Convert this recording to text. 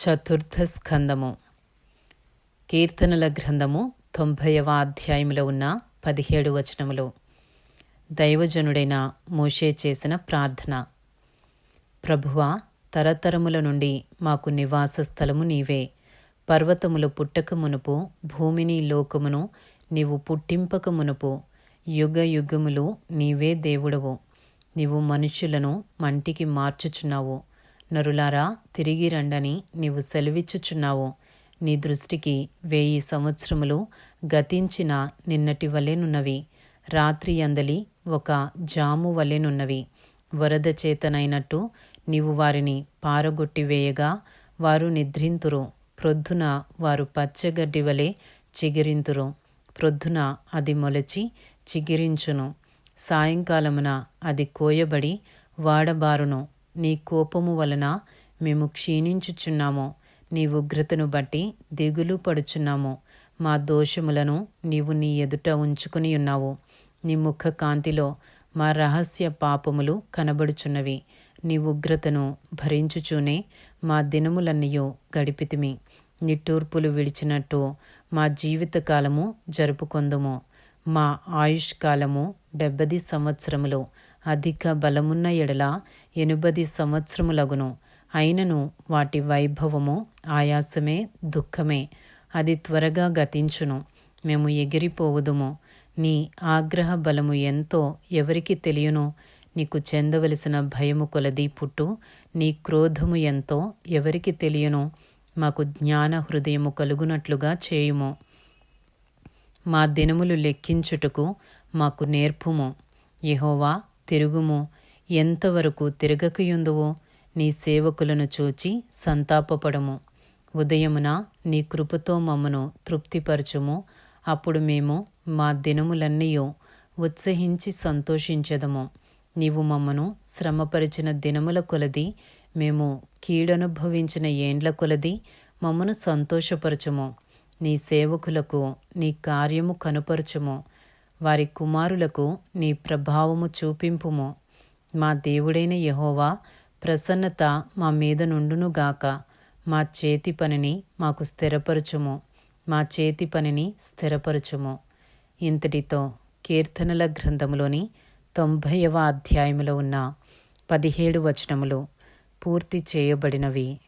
చతుర్థ స్కందము. కీర్తనల గ్రంథము తొంభైవ అధ్యాయంలో ఉన్న పదిహేడు వచనములు. దైవజనుడైన మోషే చేసిన ప్రార్థన. ప్రభువా తరతరముల నుండి మాకు నివాస స్థలము నీవే. పర్వతములు పుట్టక మునుపు భూమిని లోకమును నీవు పుట్టింపక మునుపు యుగ యుగములు నీవే దేవుడవు. నీవు మనుషులను మంటికి మార్చుచున్నావు. నరులారా తిరిగి రండని నీవు సెలవిచ్చుచున్నావు. నీ దృష్టికి వెయ్యి సంవత్సరములు గతించిన నిన్నటి వలెనున్నవి రాత్రి అందలి ఒక జాము వలెనున్నవి వరద చేతనైనట్టు నీవు వారిని పారగొట్టి వేయగా వారు నిద్రింతురు. ప్రొద్దున వారు పచ్చగడ్డి వలె చిగిరింతురు. ప్రొద్దున అది మొలచి చిగిరించును. సాయంకాలమున అది కోయబడి వాడబారును. నీ కోపము వలన మేము క్షీణించుచున్నాము. నీ ఉగ్రతను బట్టి దిగులు పడుచున్నాము. మా దోషములను నీవు నీ ఎదుట ఉంచుకుని ఉన్నావు. నీ ముఖ కాంతిలో మా రహస్య పాపములు కనబడుచున్నవి. నీ ఉగ్రతను భరించుచూనే మా దినములన్నయో గడిపితిమి. నిట్టూర్పులు విడిచినట్టు మా జీవితకాలము జరుపుకొందుము. మా ఆయుష్కాలము డెబ్బది సంవత్సరములు అధిక బలమున్న ఎడల ఎనుబది సంవత్సరములగును. అయినను వాటి వైభవము ఆయాసమే దుఃఖమే. అది త్వరగా గతించును. మేము ఎగిరిపోవుదుము. నీ ఆగ్రహ బలము ఎంతో ఎవరికి తెలియను? నీకు చెందవలసిన భయము కొలది పుట్టు. నీ క్రోధము ఎంతో ఎవరికి తెలియను? మాకు జ్ఞాన హృదయము కలుగునట్లుగా చేయుము. మా దినములు లెక్కించుటకు మాకు నేర్పుము. యహోవా తిరుగుము. ఎంతవరకు తిరగకయుందువో నీ సేవకులను చూచి సంతాపపడము. ఉదయమున నీ కృపతో మమ్మను తృప్తిపరచుము. అప్పుడు మేము మా దినములన్నీయో ఉత్సహించి సంతోషించదము. నీవు మమ్మను శ్రమపరిచిన దినముల కొలది మేము కీడనుభవించిన ఏండ్ల కొలది మమ్మను సంతోషపరచుము. నీ సేవకులకు నీ కార్యము కనుపరచుము. వారి కుమారులకు నీ ప్రభావము చూపింపుము. మా దేవుడైన యహోవా ప్రసన్నత మా మీద నుండునుగాక మా చేతి పనిని మాకు స్థిరపరచుము. మా చేతి పనిని స్థిరపరచుము. ఇంతటితో కీర్తనల గ్రంథములోని తొంభైవ అధ్యాయములో ఉన్న పదిహేడు వచనములు పూర్తి చేయబడినవి.